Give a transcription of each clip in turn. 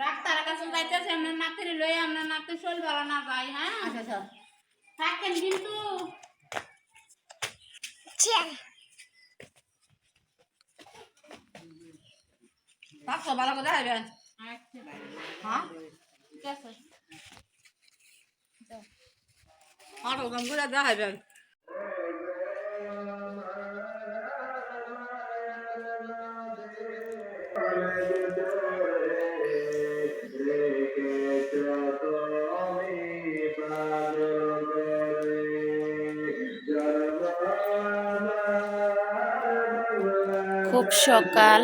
ডাক্তারের কাছে যাইতেছে আপনার নাতির লই আপনার নাতি শরীর ভালো না যায় হ্যাঁ? আচ্ছা আচ্ছা। থাকেন কিন্তু। পাঁচশো ভালো করে দেখাবেন আচ্ছা হ্যাঁ? ঠিক আছে। আরও কম করে দেখাবেন খুব সকাল।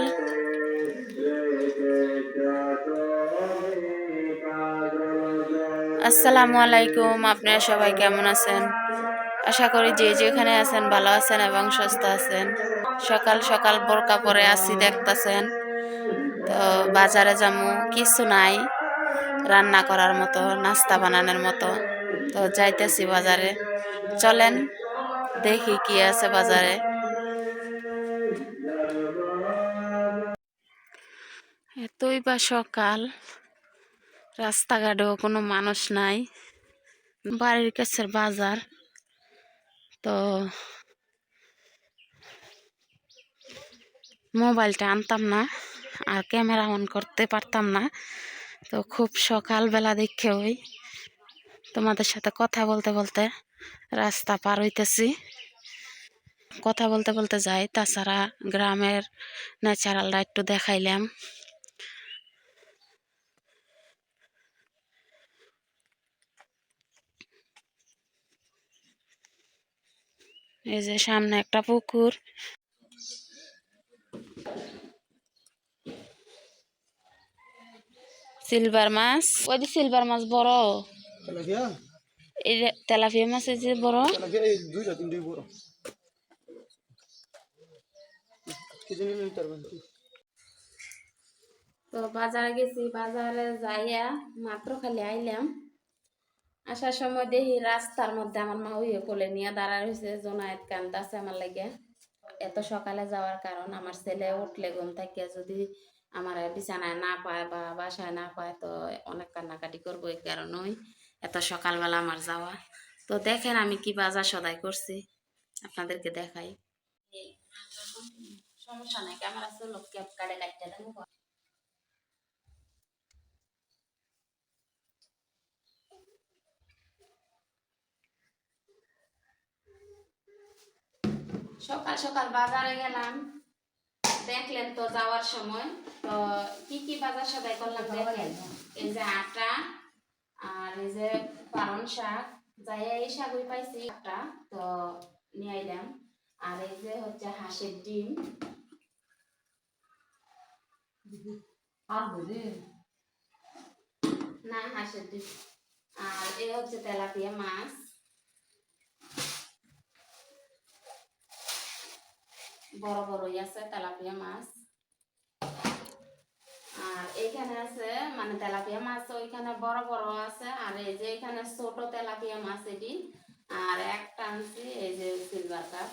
আসসালামু আলাইকুম, আপনারা সবাই কেমন আছেন? আশা করি যে যেখানে আছেন ভালো আছেন এবং সুস্থ আছেন। সকাল সকাল বোরকা পরে আসি দেখতাছেন। তো বাজারে যামু, কিছু নাই। রান্না করার মতো, নাস্তা বানানোর মতো। তো যাইতেছি বাজারে। চলেন, দেখি কি আছে বাজারে। এতই বা সকাল। রাস্তাঘাটেও কোনো মানুষ নাই। বাড়ির কাছের বাজার। তো মোবাইলটা আনতাম না আর ক্যামেরা অন করতে পারতাম না। তো খুব সকালবেলা দেখে ওই তোমাদের সাথে কথা বলতে বলতে রাস্তা পার হইতেছি। কথা বলতে বলতে যাই, তাছাড়া গ্রামের ন্যাচারালটা একটু দেখাইলাম। এই যে সামনে একটা পুকুর। সিলভার মাছ। ওই যে সিলভার মাছ বড়। এই যে তেলাপিয়া মাছ এই যে বড়। তো বাজারে গেছি বাজারে যাইয়া মাত্র খালি আইলাম। আসার সময় দেখি রাস্তার মধ্যে আমার মা হইয়ে কোলে নিয়ে দাঁড়ায় রয়েছে জোনায়েত কান্দাছে আমার লাগে। এত সকালে যাওয়ার কারণ আমার ছেলে উঠলে ঘুম থেকে যদি আমার বিছানায় না পায় বা বাসায় না পায়, তো অনেক কান্নাকাটি করব এই কারণেই এত সকালবেলা আমার যাওয়া। তো দেখেন আমি কি বাজার সদাই করছি, আপনাদেরকে দেখাই। সমস্যা নাই, ক্যামেরা চলো ক্যাপ কাটে কাটতে দেবো সকাল সকাল বাজারে গেলাম। দেখলেন তো যাওয়ার সময়। তো কি কি বাজার সদাই করলাম দেখেন। এই যে আটা আর এই যে পালং শাক যাই এই শাকই পাইছি একটা তো নিয়ে আইলাম। আর এই যে হচ্ছে হাঁসের ডিম। না হাঁসের ডিম। আর এই হচ্ছে তেলাপিয়া মাছ। বড় বড়ই আছে, তেলাপিয়া মাছ। আর এইখানে আছে মানে তেলাপিয়া মাছ ওইখানে বড় বড় আছে, আর এই যে এখানে ছোট তেলাপিয়া মাছ এটি, আর একটা আনছি, এই যে সিলভার কাপ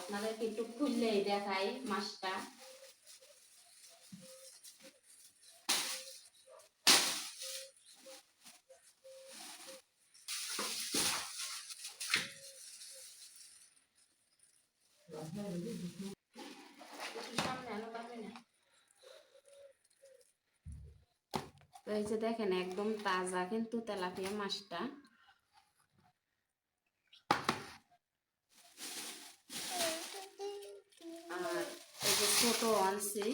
আপনাদেরকে একটু খুললেই দেখাই মাছটা একটু সামনে আনো পারবে না তো এই যে দেখেন একদম তাজা কিন্তু তেলাপিয়া মাছটা। আর এই যে ছোট আনছি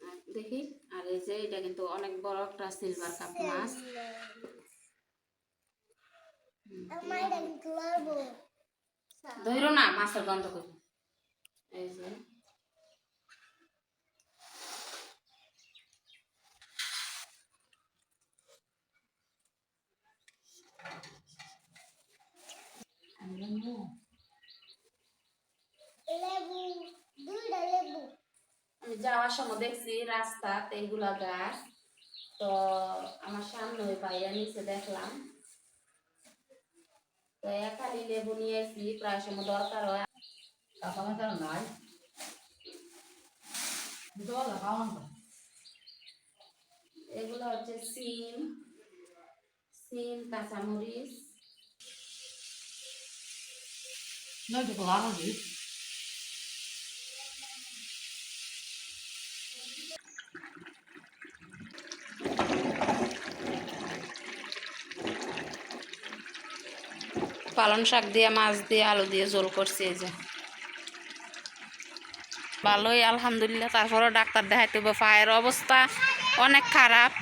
আর দেখি আর এই যে এটা কিন্তু অনেক বড় একটা সিলভার কাপ মাছ। ধরো না মাছের গন্ধ করি এই যে আমি যাওয়ার সময় দেখছি রাস্তা এইগুলা গাছ তো আমার সামনে ওই বাইরে নিচে দেখলাম। তো একালি লেবু নিয়েছি প্রায় সময় দরকার হয়। মাথা নাই। এগুলো হচ্ছে সিম সিম কাঁচামরিচ। নয় তো ভালো দিই পালং শাক দিয়ে, মাছ দিয়ে, আলু দিয়ে জোল করছি এই যে। ভালোই, আলহামদুলিল্লাহ। তারপরে ডাক্তার দেখাইতে পায়ের অবস্থা অনেক খারাপ।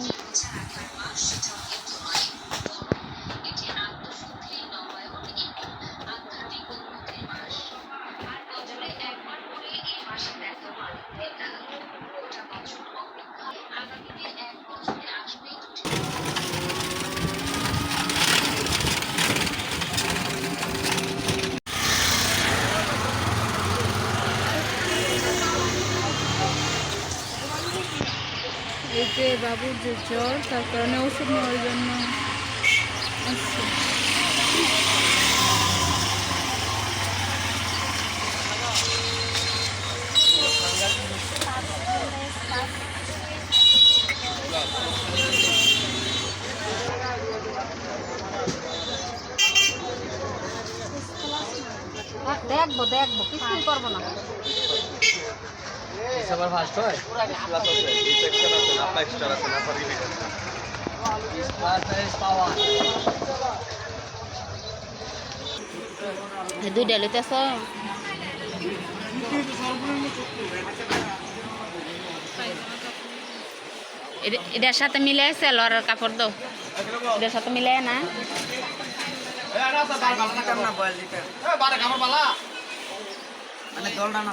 中。যে বাবুর যে জ্বর তার কারণে ওষুধ নেওয়ার জন্য। দেখব দেখব কিছুই করব না সবার ফার্স্ট হয়? ক্লাস আছে এই সেকশন আছে না এক্সট্রা আছে দুইটা লইতেছ এটার সাথে মিলে আছে লড়ার কাপড় দাও এটার সাথে মিলে না মানে দলটা না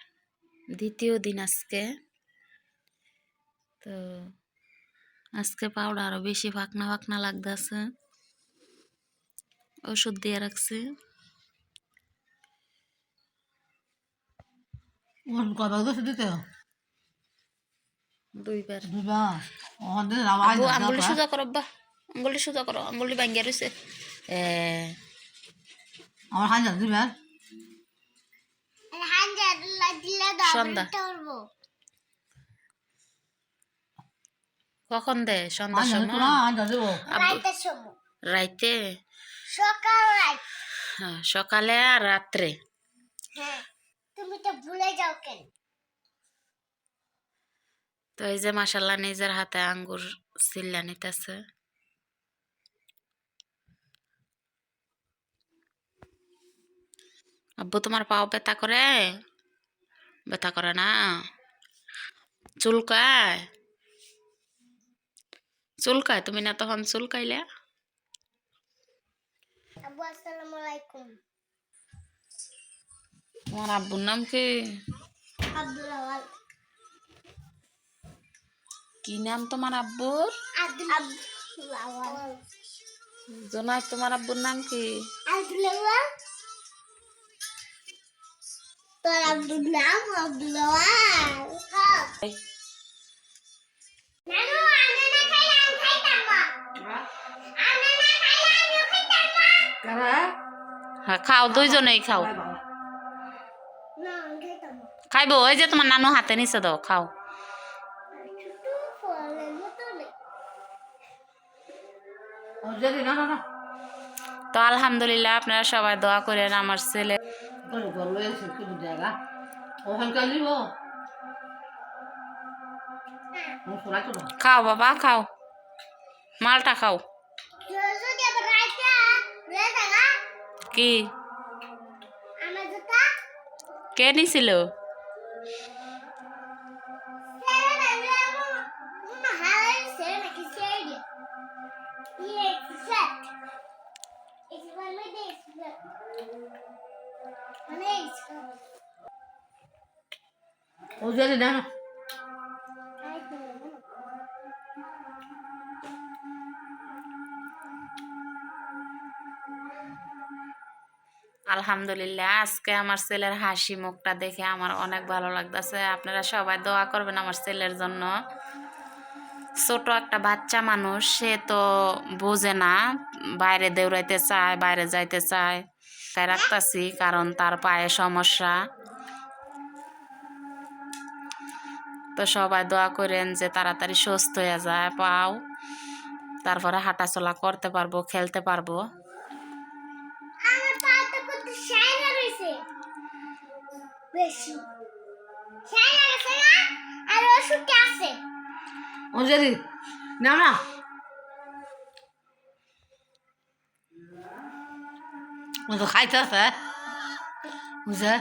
দ্বিতীয় দিন আজকে। তো আজকে পাউডার আরও বেশি ফাঁকনা ফাঁকনা লাগতেছে। ওষুধ দিয়ে রাখছি। দুইবার। আঙ্গুলি সোজা করো বা আঙ্গুলি সোজা করো। আঙ্গুলি ভাঙ্গিয়া রয়েছে আমার হাজার দুবার সন্ধ্যা কখন দে? সন্ধ্যার সময় রাইতে সকাল হ্যাঁ সকালে আর রাত্রে। হ্যাঁ তুমি তো ভুলে যাও কেন? তো এই যে মাসাল্লাহ নিজের হাতে আঙ্গুর সিল্লা নিতেছে। আব্বু তোমার পাও ব্যথা করে? ব্যথা করে না চুলকায়? চুলকায়? তুমি না তখন চুলকাইলে? আব্বু আসসালামু আলাইকুম। তোমার আব্বুর নাম কি? আব্দুল আওয়াল কি নাম তোমার আব্বুর? আব্দুল আওয়াল জোনাই তোমার আব্বুর নাম কি? আব্দুল আওয়াল তোর আব্দুল নাম আব্দুল হ্যাঁ খাও দুইজনেই খাও খাইবো ওই যে তোমার নানু হাতে নিচে দাও খাও তো আলহামদুলিল্লাহ আপনারা সবাই দোয়া করেন আমার ছেলে। করে লয়ে এসে কিছু জায়গা। ওখানকার নিব। খাও বাবা, খাও। মালটা খাও। কি? কে নিছিল. আলহামদুলিল্লাহ, আজকে আমার ছেলের হাসি মুখটা দেখে আমার অনেক ভালো লাগতেছে। আপনারা সবাই দোয়া করবেন আমার ছেলের জন্য। ছোট একটা বাচ্চা মানুষ, সে তো বোঝে না, বাইরে দৌড়াইতে চায়, বাইরে যাইতে চায়। তাই রাখতেছি কারণ তার পায়ে সমস্যা। তো সবাই দোয়া করেন যে তাড়াতাড়ি সুস্থ হয়ে যায় পাও। তারপরে হাঁটাচলা করতে পারব খেলতে পারব। বেশি। না আর আছে। ও যদি না না ও তো খাইতে আছে বুঝে